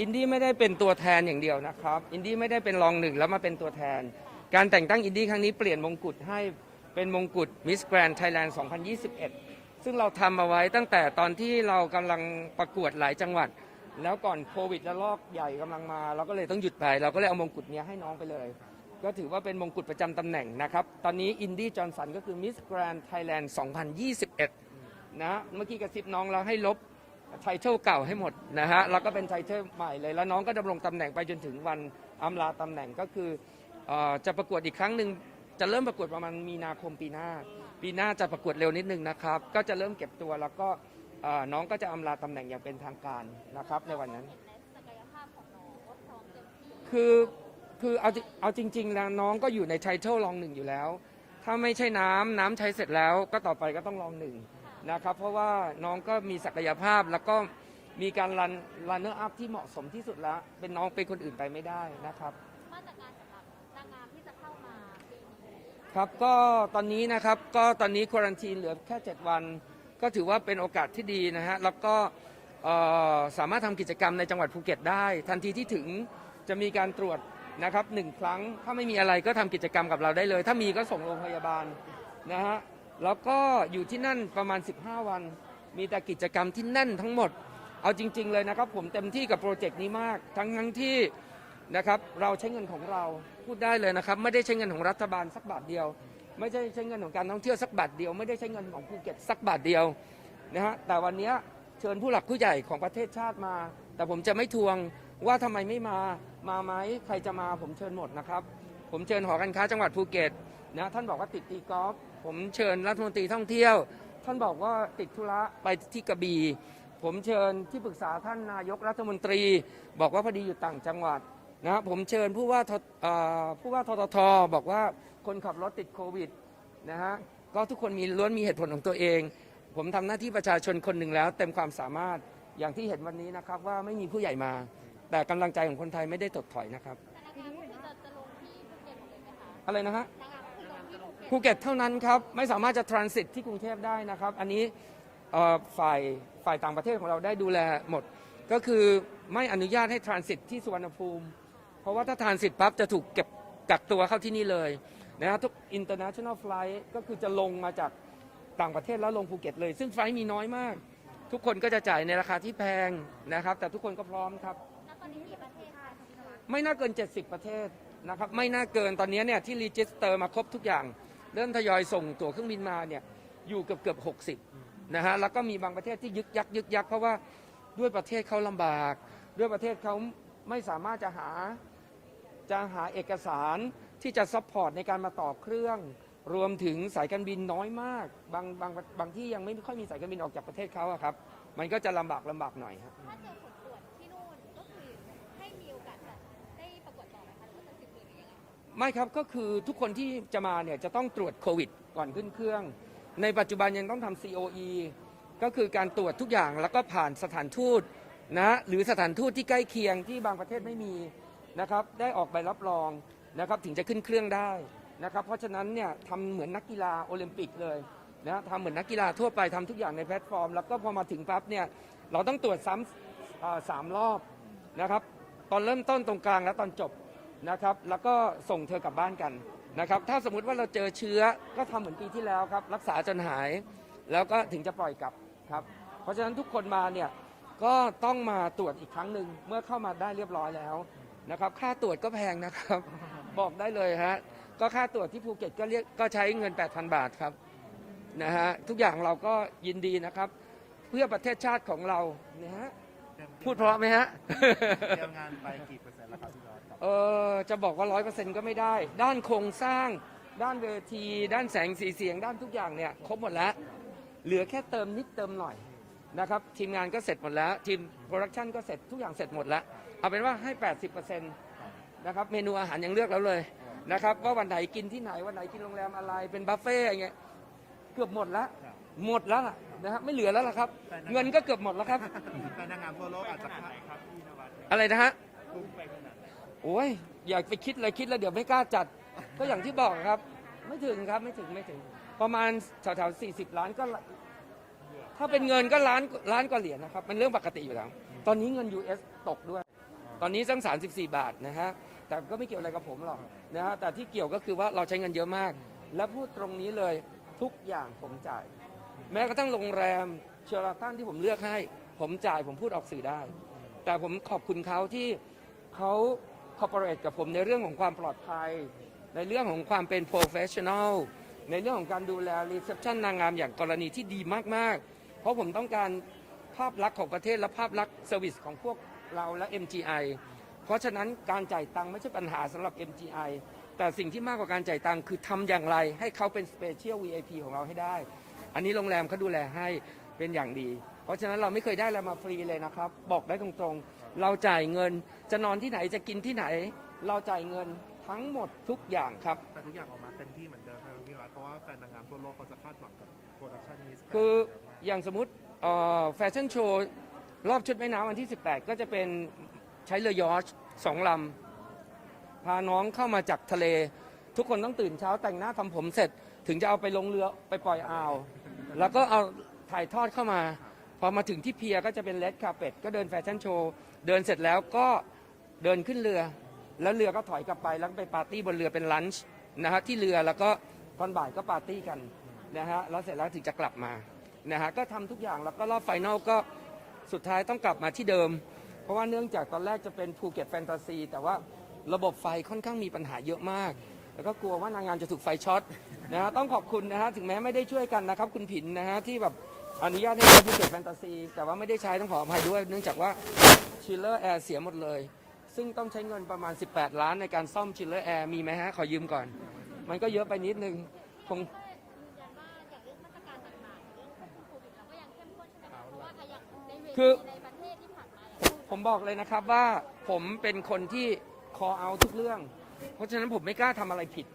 อินดี้ไม่ได้เป็นตัวแทนอย่างเดียวนะครับ อินดี้ไม่ได้เป็นรองหนึ่งแล้วมาเป็นตัวแทน การแต่งตั้งอินดี้ครั้งนี้เปลี่ยนมงกุฎให้เป็นมงกุฎมิสแกรน n d ไทยแลนด์ 2021 ซึ่งเราทำเอาไว้ตั้งแต่ตอนที่เรากำลังประกวดหลายจังหวัด แล้วก่อนโควิดระลอกใหญ่กำลังมา เราก็เลยต้องหยุดไป เราก็เลยเอามงกุฎนี้ให้น้องไปเลย ก็ถือว่าเป็นมงกุฎประจำตำแหน่งนะครับ ตอนนี้อินดี้จอห์นสันก็คือมิสแกรน n d ไทยแลนด์ 2021 นะ เมื่อกี้กระซิบน้องเราให้ลบ ไทเทลเก่าให้หมดนะฮะแล้วก็เป็นไทเทลใหม่เลยแล้วน้องก็ดำรงตำแหน่งไปจนถึงวันอำลาตำแหน่งก็คือเออจะประกวดอีกครั้งหนึ่งจะเริ่มประกวดประมาณมีนาคมปีหน้า ปีหน้าจะประกวดเร็วนิดนึงนะครับ ก็จะเริ่มเก็บตัวแล้วก็เอ่อน้องก็จะอำลาตำแหน่งอย่างเป็นทางการนะครับในวันนั้น เห็นในศักยภาพของน้องว่าพร้อมเต็มที่คือคือเอาจริเอาจริงๆแล้วน้องก็อยู่ในไทเทลรองหนึ่งอยู่แล้ว ถ้าไม่ใช่น้ำน้ำใช้เสร็จแล้วก็ต่อไปก็ต้องรองหนึ่ง นะครับ เพราะว่าน้องก็มีศักยภาพแล้วก็มีการรันรันเนอร์อัพที่เหมาะสมที่สุดแล้ว เป็นน้องเป็นคนอื่นไปไม่ได้นะครับ มาตรการสำหรับนางงามที่จะเข้ามาปีนี้ครับก็ตอนนี้นะครับก็ตอนนี้ควอรันทีนเหลือแค่ 7 วัน ก็ถือว่าเป็นโอกาสที่ดีนะฮะแล้วก็เอ่อสามารถทำกิจกรรมในจังหวัดภูเก็ตได้ ทันทีที่ถึงจะมีการตรวจนะครับหนึ่งครั้งถ้าไม่มีอะไรก็ทำกิจกรรมกับเราได้เลย ถ้ามีก็ส่งโรงพยาบาลนะฮะ แล้วก็อยู่ที่นั่นประมาณ 15 วัน มีแต่กิจกรรมที่แน่นทั้งหมด เอาจริง ๆ เลยนะครับ ผมเต็มที่กับโปรเจกต์นี้มาก ทั้งทั้งที่นะครับเราใช้เงินของเราพูดได้เลยนะครับ ไม่ได้ใช้เงินของรัฐบาลสักบาทเดียว ไม่ใช่ใช้เงินของการท่องเที่ยวสักบาทเดียว ไม่ได้ใช้เงินของภูเก็ตสักบาทเดียวนะฮะแต่วันนี้เชิญผู้หลักผู้ใหญ่ของประเทศชาติมา แต่ผมจะไม่ทวงว่าทำไมไม่มามาไหมใครจะมาผมเชิญหมดนะครับ ผมเชิญหอการค้าจังหวัดภูเก็ตนะท่านบอกว่าติดตีกอล์ฟ ผมเชิญรัฐมนตรีท่องเที่ยว ท่านบอกว่าติดธุระไปที่กระบี่ผมเชิญที่ปรึกษาท่านนายกรัฐมนตรี บอกว่าพอดีอยู่ต่างจังหวัดนะผมเชิญผู้ว่าทเอ่อผู้ว่าทททบอกว่าคนขับรถติดโควิดนะฮะก็ทุกคนมีล้วนมีเหตุผลของตัวเอง ผมทำหน้าที่ประชาชนคนหนึ่งแล้ว เต็มความสามารถอย่างที่เห็นวันนี้นะครับว่าไม่มีผู้ใหญ่มา แต่กำลังใจของคนไทยไม่ได้ถดถอยนะครับแต่นางงามก็คือจะจะลงที่ภูเก็ตหมดเลยไหมคะอะไรนะฮะ ภูเก็ตภูเก็ตเท่านั้นครับ ไม่สามารถจะทรานสิตที่กรุงเทพได้นะครับ อันนี้เอ่อฝ่ายฝ่ายต่างประเทศของเราได้ดูแลหมด ก็คือไม่อนุญาตให้ทรานสิตที่สุวรรณภูมิ เพราะว่าถ้าทรานสิตปั๊บจะถูกเก็บกักตัวเข้าที่นี่เลยนะฮะทุก international flight ก็คือจะลงมาจากต่างประเทศแล้วลงภูเก็ตเลย ซึ่งไฟลท์มีน้อยมาก ทุกคนก็จะจ่ายในราคาที่แพงนะครับ แต่ทุกคนก็พร้อมครับแล้วตอนนี้กี่ประเทศคะคุณสวัสดิ์ไม่น่าเกิน 70 ประเทศนะครับ ไม่น่าเกินตอนนี้เนี่ยที่รีจิสเตอร์มาครบทุกอย่าง เริ่มทยอยส่งตั๋วเครื่องบินมาเนี่ยอยู่เกือบเกือบ60นะฮะแล้วก็มีบางประเทศที่ยึกยักยึกยักเพราะว่าด้วยประเทศเขาลำบาก ด้วยประเทศเขาไม่สามารถจะหาจะหาเอกสารที่จะซัพพอร์ตในการมาต่อเครื่อง รวมถึงสายการบินน้อยมาก บางบางบางที่ยังไม่ค่อยมีสายการบินออกจากประเทศเขาอะครับ มันก็จะลำบากลำบากหน่อยครับ ไม่ครับก็คือทุกคนที่จะมาเนี่ยจะต้องตรวจโควิดก่อนขึ้นเครื่อง ในปัจจุบันยังต้องทำ COE ก็คือการตรวจทุกอย่างแล้วก็ผ่านสถานทูตนะหรือสถานทูตที่ใกล้เคียงที่บางประเทศไม่มีนะครับได้ออกใบรับรองนะครับถึงจะขึ้นเครื่องได้นะครับเพราะฉะนั้นเนี่ยทำเหมือนนักกีฬาโอลิมปิกเลยนะทำเหมือนนักกีฬาทั่วไปทำทุกอย่างในแพลตฟอร์ม แล้วก็พอมาถึงปั๊บเนี่ยเราต้องตรวจซ้ำสามรอบนะครับตอนเริ่มต้นตรงกลางและตอนจบ นะครับ แล้วก็ส่งเธอกลับบ้านกันนะครับ ถ้าสมมุติว่าเราเจอเชื้อก็ทำเหมือนปีที่แล้วครับ รักษาจนหาย แล้วก็ถึงจะปล่อยกลับครับ เพราะฉะนั้นทุกคนมาเนี่ยก็ต้องมาตรวจอีกครั้งหนึ่งเมื่อเข้ามาได้เรียบร้อยแล้วนะครับ ค่าตรวจก็แพงนะครับ บอกได้เลยฮะก็ค่าตรวจที่ภูเก็ตก็เรียกก็ใช้เงิน 8,000 บาทครับนะฮะทุกอย่างเราก็ยินดีนะครับ เพื่อประเทศชาติของเรานะฮะพูดเพราะไหมฮะเตรียมงานไปกี่เปอร์เซ็นต์แล้วครับ เออจะบอกว่าร้อยเปอร์เซ็นต์ก็ไม่ได้ ด้านโครงสร้าง ด้านเวที ด้านแสงสีเสียง ด้านทุกอย่างเนี่ยครบหมดแล้ว เหลือแค่เติมนิดเติมหน่อยนะครับทีมงานก็เสร็จหมดแล้ว ทีมโปรดักชันก็เสร็จทุกอย่างเสร็จหมดแล้ว เอาเป็นว่าให้ 80%นะครับเมนูอาหารยังเลือกแล้วเลยนะครับว่าวันไหนกินที่ไหนวันไหนกินโรงแรมอะไรเป็นบัฟเฟ่ต์อย่างเงี้ยเกือบหมดแล้วหมดแล้วล่ะนะฮะไม่เหลือแล้วล่ะครับ เงินก็เกือบหมดแล้วครับ แต่นางงามทั่วโลกอาจจะ อะไรนะฮะ โอ้ยอยากไปคิดเลยคิดแล้วเดี๋ยวไม่กล้าจัด ก็อย่างที่บอกครับ ไม่ถึงครับไม่ถึงไม่ถึง ประมาณแถวๆสี่สิบล้านก็ ถ้าเป็นเงินก็ล้านล้านกว่าเหรียญนะครับ มันเรื่องปกติอยู่แล้ว ตอนนี้เงิน US ตกด้วย ตอนนี้ตั้ง34 บาทนะฮะแต่ก็ไม่เกี่ยวอะไรกับผมหรอกนะฮะแต่ที่เกี่ยวก็คือว่าเราใช้เงินเยอะมาก และพูดตรงนี้เลยทุกอย่างผมจ่าย แม้กระทั่งโรงแรมเชอราตันที่ผมเลือกให้ ผมจ่ายผมพูดออกสื่อได้ แต่ผมขอบคุณเขาที่เขา คอร์ปอเรทกับผมในเรื่องของความปลอดภัย ในเรื่องของความเป็น professional ในเรื่องของการดูแล reception นางงามอย่างกรณีที่ดีมาก ๆ เพราะผมต้องการภาพลักษณ์ของประเทศและภาพลักษณ์เซอร์วิสของพวกเราและ MGI เพราะฉะนั้นการจ่ายตังค์ไม่ใช่ปัญหาสำหรับ MGI แต่สิ่งที่มากกว่าการจ่ายตังค์คือทำอย่างไร ให้เขาเป็น Special VIP ของเราให้ได้ อันนี้โรงแรมเขาดูแลให้เป็นอย่างดี เพราะฉะนั้นเราไม่เคยได้อะไรมาฟรีเลยนะครับ บอกได้ตรงๆ เราจ่ายเงิน จะนอนที่ไหนจะกินที่ไหน เราจ่ายเงินทั้งหมดทุกอย่างครับ แต่ทุกอย่างออกมาเต็มที่เหมือนเดิมครับพี่วัดเพราะว่าแฟนนางงามทั่วโลกเขาจะคาดหวังกับโปรดักชันนี้คืออย่างสมมติแฟชั่นโชว์รอบชุดว่ายน้ำวันที่ 18 ก็จะเป็นใช้เรือยอชต์สองลำพาน้องเข้ามาจากทะเล ทุกคนต้องตื่นเช้าแต่งหน้าทำผมเสร็จ ถึงจะเอาไปลงเรือไปปล่อยอ่าว แล้วก็เอาถ่ายทอดเข้ามา พอมาถึงที่เพียก็จะเป็นเลดคาเ p ็ก็เดินแฟชั่นโชว์ เดินเสร็จแล้วก็เดินขึ้นเรือ แล้วเรือก็ถอยกลับไปแล้วไปปาร์ตี้บนเรือเป็นลันช์นะฮะที่เรือแล้วก็ตอนบ่ายก็ปาร์ตี้กันนะฮะแล้วเสร็จแล้วถึงจะกลับมานะฮะก็ทำทุกอย่างแล้วก็รอบไฟนอลก็สุดท้ายต้องกลับมาที่เดิม เพราะว่าเนื่องจากตอนแรกจะเป็นภูเก็ตแฟนตาซีแต่ว่าระบบไฟค่อนข้างมีปัญหาเยอะมาก แล้วก็กลัวว่านางงามจะถูกไฟช็อตนะฮะต้องขอบคุณนะฮะถึงแม้ไม่ได้ช่วยกันนะครับ คุณผินนะฮะที่แบบอนุญาตให้ใช้ภูเก็ตแฟนตาซีแต่ว่าไม่ได้ใช้ต้องขออภัยด้วย เนื่องจากว่า ชิลเลอร์แอร์เสียหมดเลย ซึ่งต้องใช้เงินประมาณ 18 ล้านในการซ่อมชิลเลอร์แอร์มีไหมฮะ ขอยืมก่อน มันก็เยอะไปนิดนึงคงยืนยันว่าอย่างเรื่องมาตรการต่างๆเรื่องควบคุมโควิดเราก็ยังเข้มข้นใช่ไหมคะเพราะว่าอย่างในเวคือทีในประเทศที่ผ่านมาอย่างผมบอกเลยนะครับว่าผมเป็นคนที่ call out ทุกเรื่อง เพราะฉะนั้นผมไม่กล้าทำอะไรผิด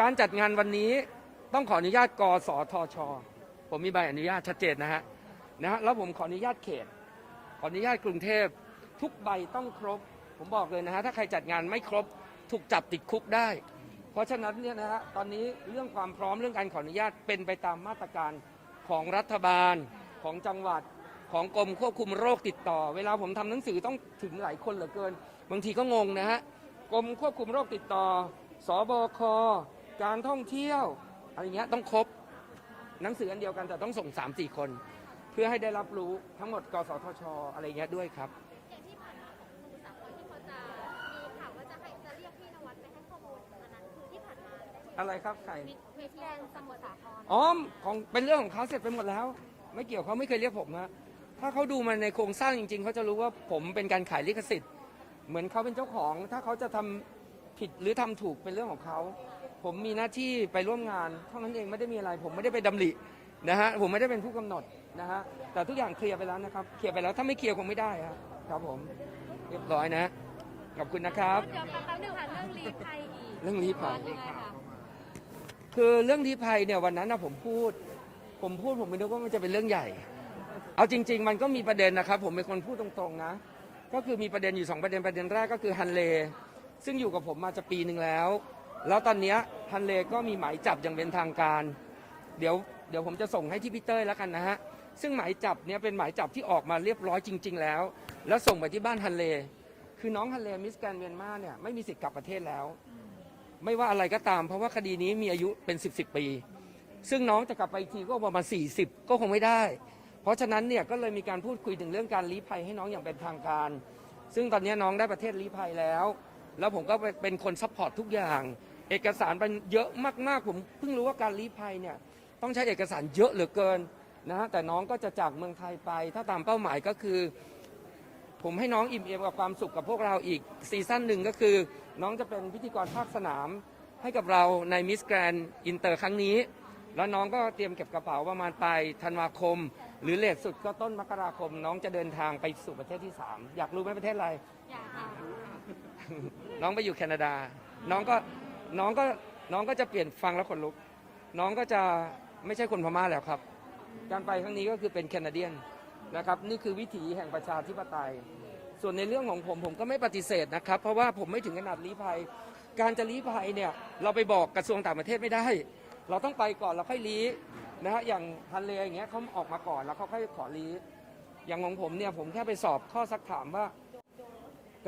การจัดงานวันนี้ต้องขออนุญาตกสทช ผมมีใบอนุญาตชัดเจนนะฮะนะฮะแล้วผมขออนุญาตเขตข ออนุญาตกรุงเทพทุกใบต้องครบ ผมบอกเลยนะฮะถ้าใครจัดงานไม่ครบถูกจับติดคุกได้ เพราะฉะนั้นเนี่ยนะฮะตอนนี้เรื่องความพร้อมเรื่องการขออนุญาตเป็นไปตามมาตรการของรัฐบาลของจังหวัดของกรมควบคุมโรคติดต่อ เวลาผมทำหนังสือต้องถึงหลายคนเหลือเกิน บางทีก็งงนะฮะกรมควบคุมโรคติดต่อ สบค การท่องเที่ยวอะไรเงี้ยต้องครบหนังสืออันเดียวกันแต่ต้องส่ง3-4คน เพื่อให้ได้รับรู้ทั้งหมดกสทชอะไรเงี้ยด้วยครับ อย่างที่ผ่านมาของสมุทรสาครที่เขาจะมีข่าวว่าจะให้จะเรียกพี่นวัดไปให้ข้อมูลอันนั้นคือที่ผ่านมาอะไรครับใครเวทีแดงสมุทรสาครอ๋อของเป็นเรื่องของเขาเสร็จไปหมดแล้ว ไม่เกี่ยวเขาไม่เคยเรียกผมฮะถ้าเขาดูมาในโครงสร้างจริง ๆเขาจะรู้ว่าผมเป็นการขายลิขสิทธิ์ เหมือนเขาเป็นเจ้าของ ถ้าเขาจะทำผิดหรือทำถูกเป็นเรื่องของเขาผมมีหน้าที่ไปร่วมงานเท่านั้นเองไม่ได้มีอะไร ผมไม่ได้ไปดำรินะฮะผมไม่ได้เป็นผู้กำหนด นะฮะแต่ทุกอย่างเคลียร์ไปแล้วนะครับเคลียร์ไปแล้วถ้าไม่เคลียร์คงไม่ได้ครับครับผมเรียบร้อยนะขอบคุณนะครับเดี๋ยวแป๊บนึงค่ะเรื่องรีภัยอีกเรื่องลี้ภัยยังไงคะคือเรื่องลี้ภัยเนี่ยวันนั้นนะผมพูด ผมพูดผมไม่นึกว่ามันจะเป็นเรื่องใหญ่ เอาจริง ๆ มันก็มีประเด็นนะครับ ผมเป็นคนพูดตรงๆนะ ก็คือมีประเด็นอยู่สองประเด็นประเด็นแรกก็คือฮันเล ซึ่งอยู่กับผมมาจะปีหนึ่งแล้ว แล้วตอนเนี้ยฮันเลก็มีหมายจับอย่างเป็นทางการ เดี๋ยวเดี๋ยวผมจะส่งให้ที่พี่เต้ยแล้วกันนะฮะ ซึ่งหมายจับเนี่ยเป็นหมายจับที่ออกมาเรียบร้อยจริง ๆ แล้ว แล้วส่งไปที่บ้านฮันเล คือน้องฮันเลมิสแกนเมียนมาเนี่ยไม่มีสิทธิ์กลับประเทศแล้ว ไม่ว่าอะไรก็ตาม เพราะว่าคดีนี้มีอายุเป็น 10บสปี ซึ่งน้องจะกลับไปอีกทีก็ประมาณ40 ก็คงไม่ได้ เพราะฉะนั้นเนี่ยก็เลยมีการพูดคุยถึงเรื่องการลี้ภัยให้น้องอย่างเป็นทางการ ซึ่งตอนนี้น้องได้ประเทศลี้ภัยแล้ว แล้วผมก็เป็นคนซัพพอร์ตทุกอย่าง เอกสารมันเยอะมากๆผมเพิ่งรู้ว่าการลี้ภัยเนี่ยต้องใช้เอกสารเยอะเหลือเกิน นะฮะแต่น้องก็จะจากเมืองไทยไป ถ้าตามเป้าหมายก็คือ ผมให้น้องอิ่มเอมกับความสุขกับพวกเราอีกซีซั่นหนึ่งก็คือ น้องจะเป็นพิธีกรภาคสนามให้กับเราในมิสแกรนอินเตอร์ครั้งนี้ แล้วน้องก็เตรียมเก็บกระเป๋าประมาณปลายธันวาคม หรือเลทสุดก็ต้นมกราคม น้องจะเดินทางไปสู่ประเทศที่ 3 อยากรู้ไหมประเทศอะไร อยากค่ะน้องไปอยู่แคนาดา น้องก็น้องก็น้องก็จะเปลี่ยนฟังแล้วขนลุก น้องก็จะไม่ใช่คนพม่าแล้วครับ การไปครั้งนี้ก็คือเป็นแคนาเดียนนะครับนี่คือวิถีแห่งประชาธิปไตย ส่วนในเรื่องของผมผมก็ไม่ปฏิเสธนะครับ เพราะว่าผมไม่ถึงขนาดลี้ภัย การจะลี้ภัยเนี่ยเราไปบอกกระทรวงต่างประเทศไม่ได้ เราต้องไปก่อนแล้วค่อยลี้นะฮะอย่างฮันเลอย่างเงี้ยเขาออกมาก่อนแล้วเขาค่อยขอลี้อย่างของผมเนี่ยผมแค่ไปสอบข้อซักถามว่า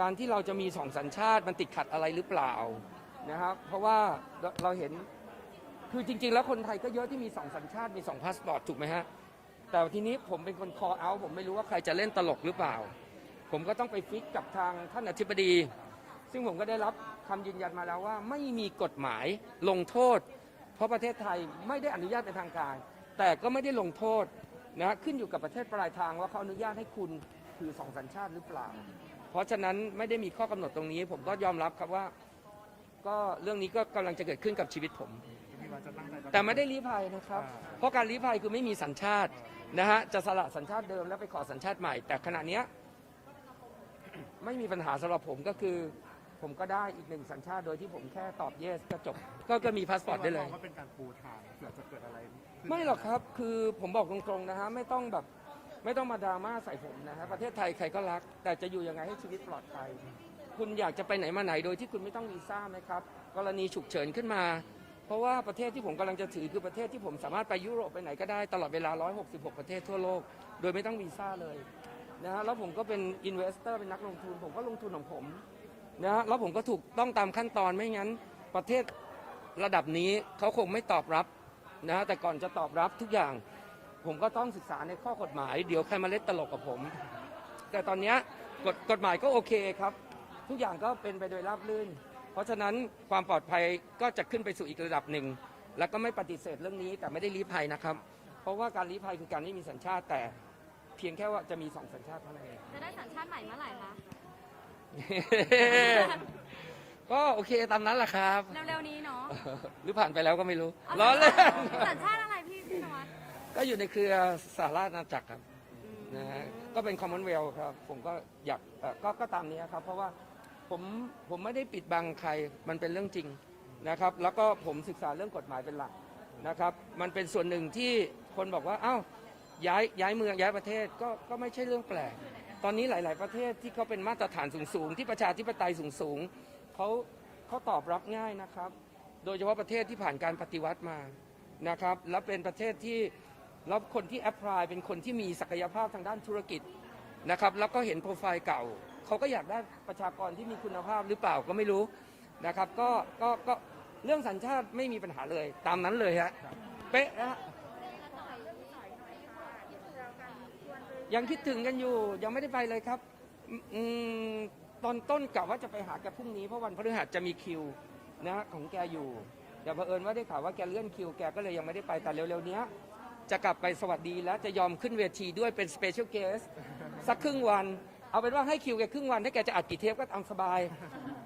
การที่เราจะมีสองสัญชาติมันติดขัดอะไรหรือเปล่านะครับเพราะว่าเราเห็น คือจริง ๆ แล้วคนไทยก็เยอะที่มีสองสัญชาติมีสองพาสปอร์ตถูกไหมฮะ แต่ทีนี้ผมเป็นคนคอเอาผมไม่รู้ว่าใครจะเล่นตลกหรือเปล่า ผมก็ต้องไปฟิกกับทางท่านอธิบดี ซึ่งผมก็ได้รับคำยืนยันมาแล้วว่า ไม่มีกฎหมายลงโทษ เพราะประเทศไทยไม่ได้อนุญาตเป็นทางการ แต่ก็ไม่ได้ลงโทษนะขึ้นอยู่กับประเทศปลายทางว่าเขาอนุญาตให้คุณถือสองสัญชาติหรือเปล่า เพราะฉะนั้นไม่ได้มีข้อกำหนดตรงนี้ ผมก็ยอมรับครับว่า ก็เรื่องนี้ก็กำลังจะเกิดขึ้นกับชีวิตผม พี่วัดจะตั้งใจจะ แต่ไม่ได้ลี้ภัยนะครับเพราะการลี้ภัยคือไม่มีสัญชาตินะฮะ จะสละสัญชาติเดิมแล้วไปขอสัญชาติใหม่ แต่ขณะเนี้ย ไม่มีปัญหาสำหรับผมก็คือ ผมก็ได้อีกหนึ่งสัญชาติโดยที่ผมแค่ตอบ yes ก็จบ ก็ก็มีพาสปอร์ตได้เลยพี่วัมองว่าเป็นการปูทางเผื่อจะเกิดอะไรขึ้นไม่หรอกครับ คือผมบอกตรงๆนะฮะ ไม่ต้องแบบ ไม่ต้องมาดราม่าใส่ผมนะฮะ ประเทศไทยใครก็รัก แต่จะอยู่ยังไงให้ชีวิตปลอดภัย คุณอยากจะไปไหนมาไหนโดยที่คุณไม่ต้องวีซ่าไหมครับ กรณีฉุกเฉินขึ้นมา เพราะว่าประเทศที่ผมกำลังจะถือคือประเทศที่ผมสามารถไปยุโรปไปไหนก็ได้ตลอดเวลา 166 ประเทศทั่วโลก โดยไม่ต้องวีซ่าเลยนะฮะแล้วผมก็เป็นอินเวสเตอร์เป็นนักลงทุน ผมก็ลงทุนของผมนะฮะแล้วผมก็ถูกต้องตามขั้นตอนไม่งั้น ประเทศระดับนี้เขาคงไม่ตอบรับนะฮะแต่ก่อนจะตอบรับทุกอย่าง ผมก็ต้องศึกษาในข้อกฎหมาย เดี๋ยวใครมาเล่นตลกกับผม แต่ตอนนี้กฎกฎหมายก็โอเคครับ ทุกอย่างก็เป็นไปโดยราบรื่น เพราะฉะนั้นความปลอดภัยก็จะขึ้นไปสู่อีกระดับหนึ่ง แล้วก็ไม่ปฏิเสธเรื่องนี้แต่ไม่ได้ลี้ภัยนะครับ เพราะว่าการลี้ภัยคือการไม่มีสัญชาติแต่ เพียงแค่ว่าจะมีสองสัญชาติเท่านั้นเอง จะได้สัญชาติใหม่เมื่อไหร่คะ ก็โอเคตามนั้นแหละครับ เร็วๆนี้เนาะหรือผ่านไปแล้วก็ไม่รู้เอาล้อเล่นสัญชาติอะไรพี่พี่นวัดก็อยู่ในเครือสหราชอาณาจักรครับนะฮะก็เป็นคอมมอนเวลครับ ผมก็อยากเอ่อก็ก็ตามนี้ครับ เพราะว่า ผมผมไม่ได้ปิดบังใครมันเป็นเรื่องจริงนะครับ แล้วก็ผมศึกษาเรื่องกฎหมายเป็นหลักนะครับ มันเป็นส่วนหนึ่งที่คนบอกว่าเอ้าย้ายย้ายเมืองย้ายประเทศก็ก็ไม่ใช่เรื่องแปลก ตอนนี้หลาย ๆ ประเทศที่เขาเป็นมาตรฐานสูง ๆ ที่ประชาธิปไตยสูง ๆเขาเขาตอบรับง่ายนะครับ โดยเฉพาะประเทศที่ผ่านการปฏิวัติมานะครับแล้วเป็นประเทศที่แล้วคนที่แอพพลายเป็นคนที่มีศักยภาพทางด้านธุรกิจนะครับ แล้วก็เห็นโปรไฟล์เก่า เขาก็อยากได้ประชากรที่มีคุณภาพหรือเปล่าก็ไม่รู้นะครับ ก็ก็ก็เรื่องสัญชาติไม่มีปัญหาเลย ตามนั้นเลยฮะเป๊ะนะฮะยังคิดถึงกันอยู่ยังไม่ได้ไปเลยครับอืมตอนต้นกะว่าจะไปหาแกพรุ่งนี้เพราะวันพฤหัสจะมีคิวนะฮะของแกอยู่แต่เผอิญว่าได้ข่าวว่าแกเลื่อนคิวแกก็เลยยังไม่ได้ไปแต่เร็วๆนี้จะกลับไปสวัสดีแล้วจะยอมขึ้นเวทีด้วยเป็นสเปเชียลเกสสักครึ่งวัน เอาเป็นว่าให้คิวแกครึ่งวันถ้าแกจะอัดกี่เทปก็ตามสบาย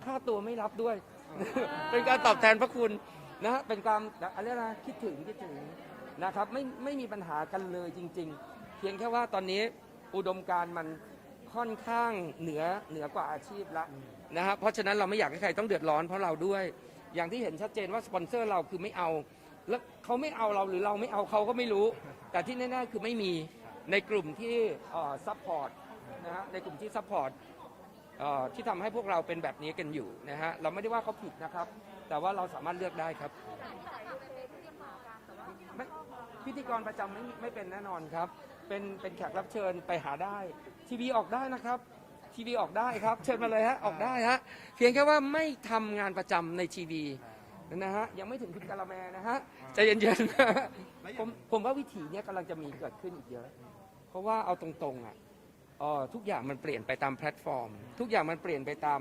ค่าตัวไม่รับด้วย เป็นการตอบแทนพระคุณนะฮะเป็นการอะไรนะคิดถึงคิดถึงนะครับไม่ไม่มีปัญหากันเลยจริง ๆ เพียงแค่ว่าตอนนี้อุดมการณ์มันค่อนข้างเหนือเหนือกว่าอาชีพละนะฮะเพราะฉะนั้นเราไม่อยากให้ใครต้องเดือดร้อนเพราะเราด้วย อย่างที่เห็นชัดเจนว่าสปอนเซอร์เราคือไม่เอา แล้วเขาไม่เอาเราหรือเราไม่เอาเขาก็ไม่รู้ แต่ที่แน่ๆคือไม่มีในกลุ่มที่ซัพพอร์ต นะฮะในกลุ่มที่ซัพพอร์ตที่ทำให้พวกเราเป็นแบบนี้กันอยู่นะฮะเราไม่ได้ว่าเขาผิดนะครับ แต่ว่าเราสามารถเลือกได้ครับพิธีกรประจำไม่ไม่เป็นแน่นอนครับ เป็นเป็นแขกรับเชิญไปหาได้ ทีวีออกได้นะครับทีวีออกได้ครับ เชิญมาเลยฮะออกได้ฮะเพียงแค่ว่าไม่ทำงานประจำในทีวีนะฮะยังไม่ถึงคุณกาละแมนะฮะใจเย็นๆผมผมว่าวิถีเนี้ยกำลังจะมีเกิดขึ้นอีกเยอะ เพราะว่าเอาตรงๆอะ เอ่อทุกอย่างมันเปลี่ยนไปตามแพลตฟอร์ม ทุกอย่างมันเปลี่ยนไปตาม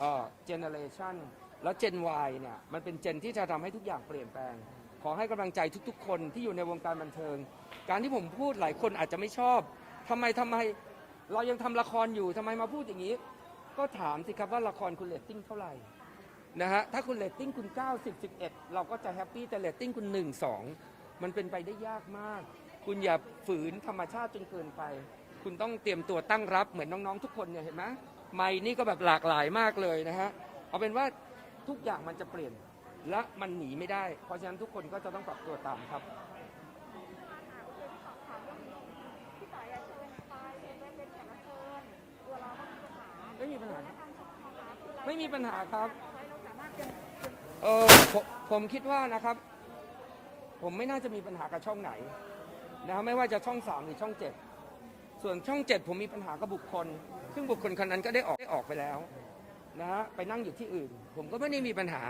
เอ่อเจเนเรชันแล้วเจน Y เนี่ยมันเป็นเจนที่จะทำให้ทุกอย่างเปลี่ยนแปลง ขอให้กำลังใจทุกๆ คนที่อยู่ในวงการบันเทิง การที่ผมพูดหลายคนอาจจะไม่ชอบทำไมทำไมเรายังทำละครอยู่ทำไมมาพูดอย่างนี้ ก็ถามสิครับว่าละครคุณเรตติ้งเท่าไหร่ นะฮะถ้าคุณเรตติ้งคุณ 90 11 เราก็จะแฮปปี้แต่เรตติ้งคุณ 1 2 มันเป็นไปได้ยากมาก คุณอย่าฝืนธรรมชาติจนเกินไป คุณต้องเตรียมตัวตั้งรับเหมือนน้องๆทุกคนเนี่ยเห็นไหมไม่นี่ก็แบบหลากหลายมากเลยนะฮะเอาเป็นว่าทุกอย่างมันจะเปลี่ยนและมันหนีไม่ได้ เพราะฉะนั้นทุกคนก็จะต้องปรับตัวตามครับไม่มีปัญหาไม่มีปัญหาครับเออผมผมคิดว่านะครับ ผมไม่น่าจะมีปัญหากับช่องไหนนะครับไม่ว่าจะช่องสามหรือช่องเจ็ด ส่วนช่องเจ็ดผมมีปัญหากับบุคคล ซึ่งบุคคลคนนั้นก็ได้ออกได้ออกไปแล้วนะฮะไปนั่งอยู่ที่อื่น ผมก็ไม่ได้มีปัญหา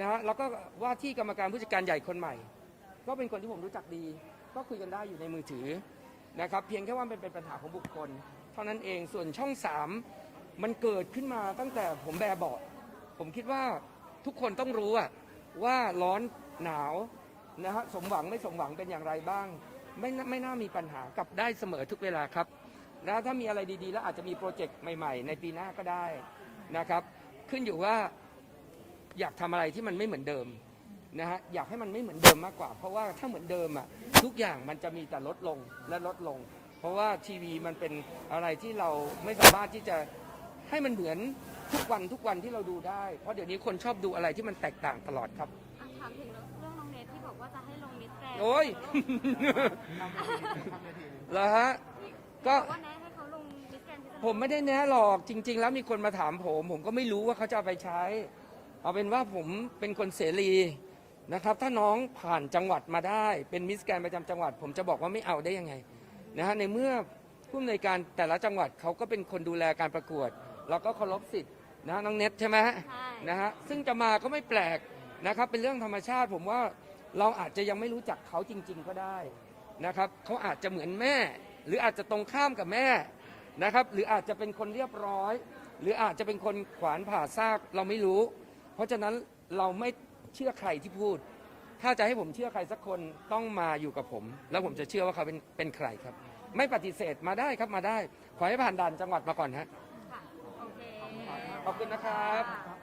นะฮะแล้วก็ว่าที่กรรมการผู้จัดการใหญ่คนใหม่ ก็เป็นคนที่ผมรู้จักดี ก็คุยกันได้อยู่ในมือถือนะครับเพียงแค่ว่ามันเป็นปัญหาของบุคคล เท่านั้นเองส่วนช่องสามมันเกิดขึ้นมาตั้งแต่ผมแบเบาะผมคิดว่าทุกคนต้องรู้อะว่าร้อนหนาวนะฮะสมหวังไม่สมหวังเป็นอย่างไรบ้าง ไม่ไม่น่ามีปัญหากลับได้เสมอทุกเวลาครับแล้วถ้ามีอะไรดีๆ แล้วอาจจะมีโปรเจกต์ใหม่ ๆ ในปีหน้าก็ได้นะครับ ขึ้นอยู่ว่าอยากทำอะไรที่มันไม่เหมือนเดิมนะฮะอยากให้มันไม่เหมือนเดิมมากกว่า เพราะว่าถ้าเหมือนเดิมอะทุกอย่างมันจะมีแต่ลดลงและลดลง เพราะว่าทีวีมันเป็นอะไรที่เราไม่สามารถที่จะให้มันเหมือนทุกวันทุกวันที่เราดูได้ เพราะเดี๋ยวนี้คนชอบดูอะไรที่มันแตกต่างตลอดครับอะถามถึงเรื่องน้องเนทที่บอกว่าจะให้ลง โอ้ยเหรอฮะ ก็บอกว่าแนะให้เขาลงมิสแกรนด์ที่จะผมไม่ได้แนะหรอกจริง ๆ แล้วมีคนมาถามผม ผมก็ไม่รู้ว่าเขาจะเอาไปใช้ เอาเป็นว่าผมเป็นคนเสรีนะครับ ถ้าน้องผ่านจังหวัดมาได้ เป็นมิสแกรนประจำจังหวัด ผมจะบอกว่าไม่เอาได้ยังไงนะฮะในเมื่อผู้อำนวยการแต่ละจังหวัดเขาก็เป็นคนดูแลการประกวดเราก็เคารพสิทธิ์นะน้องเน็ตใช่ไหมฮะใช่ นะฮะซึ่งจะมาก็ไม่แปลกนะครับเป็นเรื่องธรรมชาติ ผมว่า เราอาจจะยังไม่รู้จักเขาจริง ๆ ก็ได้นะครับเขาอาจจะเหมือนแม่ หรืออาจจะตรงข้ามกับแม่นะครับ หรืออาจจะเป็นคนเรียบร้อย หรืออาจจะเป็นคนขวานผ่าซากเราไม่รู้ เพราะฉะนั้นเราไม่เชื่อใครที่พูด ถ้าจะให้ผมเชื่อใครสักคนต้องมาอยู่กับผม แล้วผมจะเชื่อว่าเขาเป็นเป็นใครครับ ไม่ปฏิเสธมาได้ครับมาได้ ขอให้ผ่านด่านจังหวัดมาก่อนฮะค่ะโอเค ขอบคุณนะครับค่ะ